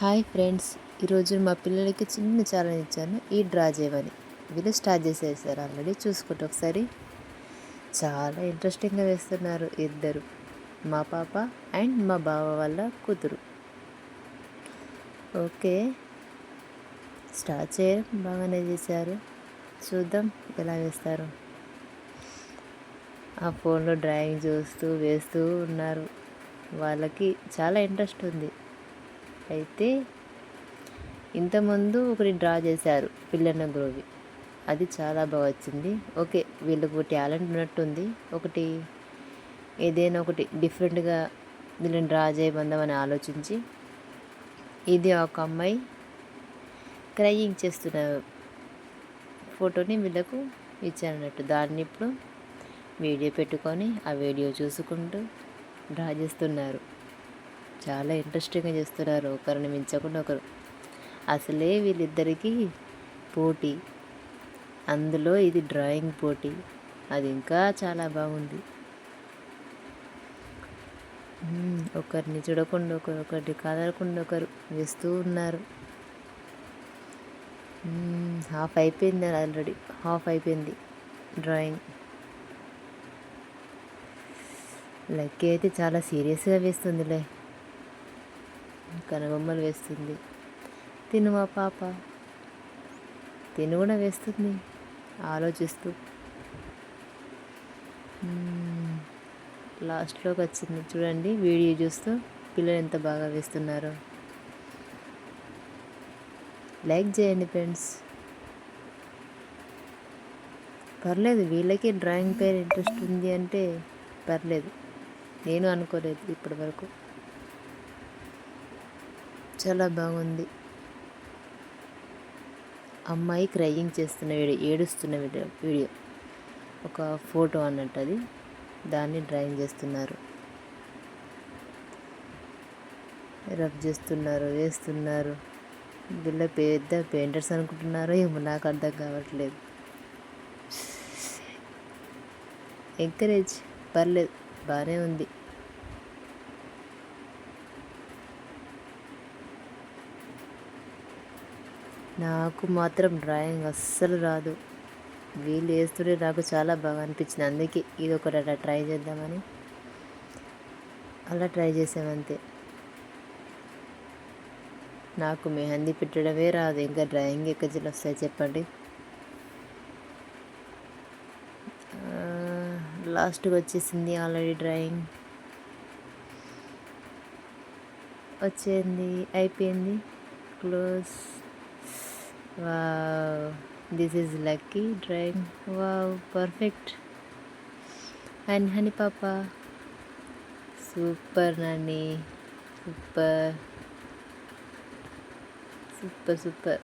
Hi friends ఈరోజు మా పిల్లలకి చిన్న ఛాలెంజ్ ఇచ్చాను. ఈ డ్రా చేయమని. వీళ్ళు స్టార్ట్ చేసేసారు ఆల్రెడీ చూసుకుంటే ఒకసారి. చాలా ఇంట్రెస్టింగ్గా వేస్తున్నారు ఇద్దరు. మా పాప అండ్ మా బావ వాళ్ళ కూతురు. ఓకే. స్టార్ట్ చేయడం బాగానే చేశారు. చూద్దాం ఎలా వేస్తారు. ఆ ఫోన్లో డ్రాయింగ్ చూస్తూ వేస్తూ ఉన్నారు. వాళ్ళకి చాలా ఇంట్రెస్ట్ ఉంది. అయితే ఇంతకుముందు ఒకటి డ్రా చేశారు పిల్లన్న గ్రోవి. అది చాలా బాగా వచ్చింది. ఓకే వీళ్ళకు టాలెంట్ ఉన్నట్టుంది ఒకటి ఏదైనా ఒకటి డిఫరెంట్గా దీన్ని డ్రా చేయబందామని ఆలోచించి ఇది ఒక అమ్మాయి క్రయింగ్ చేస్తున్న ఫోటోని వీళ్ళకు ఇచ్చానన్నట్టు. దాన్ని ఇప్పుడు వీడియో పెట్టుకొని ఆ వీడియో చూసుకుంటూ డ్రా చేస్తున్నారు. చాలా ఇంట్రెస్టింగ్గా చేస్తున్నారు. ఒకరిని మించకుండా ఒకరు. అసలే వీళ్ళిద్దరికీ పోటీ. అందులో ఇది డ్రాయింగ్ పోటీ. అది ఇంకా చాలా బాగుంది. ఒకరిని చూడకుండా ఒకరు ఒకరిని కదలకుండా ఒకరు వేస్తూ ఉన్నారు. హాఫ్ అయిపోయింది ఆల్రెడీ. హాఫ్ అయిపోయింది డ్రాయింగ్. లక్కీ అయితే చాలా సీరియస్గా వేస్తుందిలే. కనుబొమ్మలు వేస్తుంది. తిను మా పాప. తిను కూడా వేస్తుంది. ఆలోచిస్తూ. లాస్ట్లోకి వచ్చింది. చూడండి వీడియో చూస్తూ పిల్లలు ఎంత బాగా వేస్తున్నారో. లైక్ చేయండి ఫ్రెండ్స్. పర్లేదు వీళ్ళకి డ్రాయింగ్ పేరు ఇంట్రెస్ట్ ఉంది అంటే పర్లేదు. నేను అనుకోలేదు ఇప్పటి వరకు చాలా బాగుంది. అమ్మాయి క్రయింగ్ చేస్తున్న వీడియో ఏడుస్తున్న వీడియో వీడియో. ఒక ఫోటో అన్నట్టు అది. దాన్ని డ్రాయింగ్ చేస్తున్నారు. రఫ్ చేస్తున్నారు వేస్తున్నారు. వీళ్ళ పెద్ద పెయింటర్స్ అనుకుంటున్నారో ఏమో నాకు అర్థం కావట్లేదు. ఎంకరేజ్ పర్లేదు బాగానే ఉంది. నాకు మాత్రం డ్రాయింగ్ అస్సలు రాదు. వీళ్ళు వేస్తుంటే నాకు చాలా బాగా అనిపించింది. అందుకే ఇది ఒకటి అలా ట్రై చేద్దామని. అలా ట్రై చేసామంతే. నాకు మెహందీ పెట్టడమే రాదు. ఇంకా డ్రాయింగ్ ఎక్కడ వస్తాయి చెప్పండి. లాస్ట్కి వచ్చేసింది ఆల్రెడీ డ్రాయింగ్. వచ్చింది అయిపోయింది. Close. Wow. This is lucky drawing hmm. wow perfect. And honey papa? Super nanny super. Super super